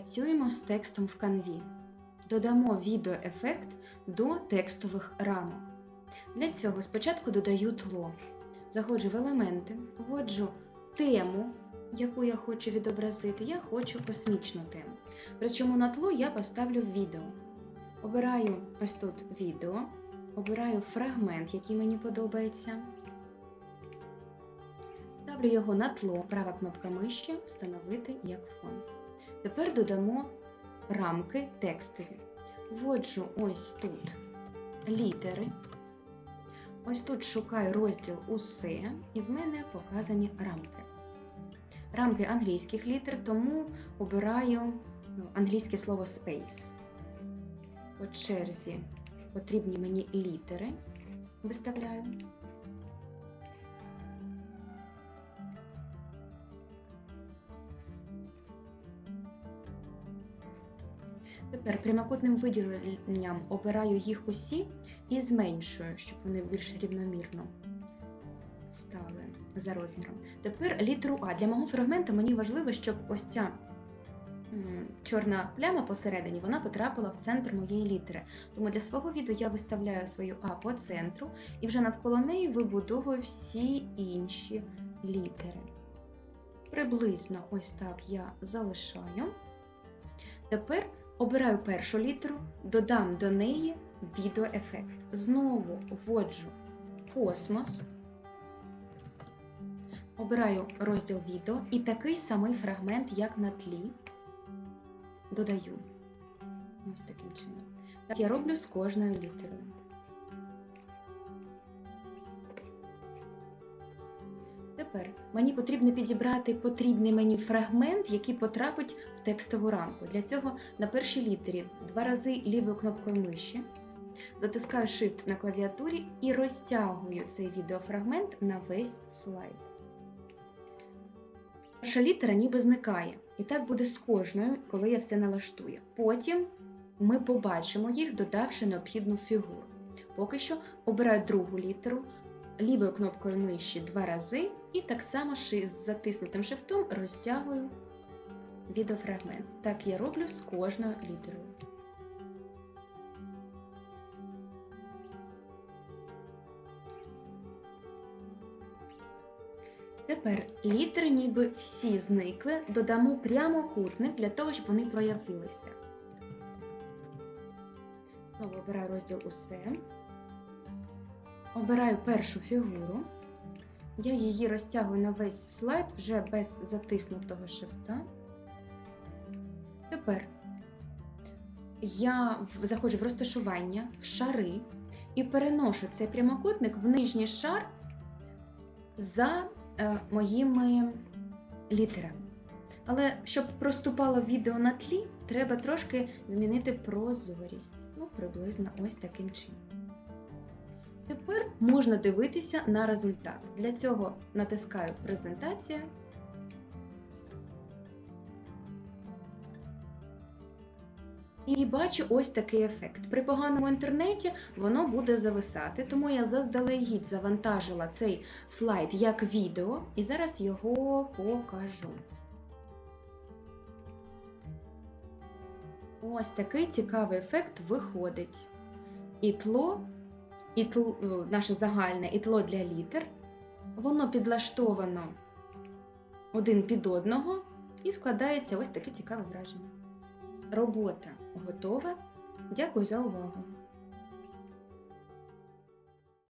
Працюємо з текстом в канві. Додамо відеоефект до текстових рамок. Для цього спочатку додаю тло. Заходжу в елементи, вводжу тему, яку я хочу відобразити. Я хочу космічну тему. Причому на тло я поставлю відео. Обираю ось тут відео, обираю фрагмент, який мені подобається. Ставлю його на тло, права кнопка миші, встановити як фон. Тепер додамо рамки текстові. Вводжу ось тут літери. Ось тут шукаю розділ Усе, і в мене показані рамки. Рамки англійських літер, тому обираю ну, англійське слово space. По черзі потрібні мені літери виставляю. Тепер прямокутним виділенням обираю їх усі і зменшую, щоб вони більш рівномірно стали за розміром. Тепер літеру А. Для мого фрагменту мені важливо, щоб ось ця чорна пляма посередині вона потрапила в центр моєї літери. Тому для свого відео я виставляю свою А по центру і вже навколо неї вибудовую всі інші літери. Приблизно ось так я залишаю. Тепер обираю першу літеру, додам до неї відеоефект. Знову вводжу космос, обираю розділ відео і такий самий фрагмент, як на тлі, додаю. Ось таким чином. Так я роблю з кожною літерою. Мені потрібно підібрати потрібний мені фрагмент, який потрапить в текстову рамку. Для цього на першій літері два рази лівою кнопкою миші затискаю Shift на клавіатурі і розтягую цей відеофрагмент на весь слайд. Перша літера ніби зникає, і так буде з кожною, коли я все налаштую. Потім ми побачимо їх, додавши необхідну фігуру. Поки що обираю другу літеру, лівою кнопкою миші два рази, і так само з затиснутим шифтом розтягую відеофрагмент. Так я роблю з кожною літерою. Тепер літери ніби всі зникли, додамо прямокутник для того, щоб вони проявилися. Знову обираю розділ Усе. Обираю першу фігуру. Я її розтягую на весь слайд вже без затиснутого шифта. Тепер я заходжу в розташування, в шари і переношу цей прямокутник в нижній шар за е, моїми літерами. Але щоб проступало відео на тлі, треба трошки змінити прозорість. Ну, приблизно ось таким чином. Тепер можна дивитися на результат. Для цього натискаю Презентація. І бачу ось такий ефект. При поганому інтернеті воно буде зависати, тому я заздалегідь завантажила цей слайд як відео і зараз його покажу. Ось такий цікавий ефект виходить. І тло, і тл, е, наше загальне і тло для літер, воно підлаштовано один під одного і складається ось таке цікаве враження. Робота готова. Дякую за увагу!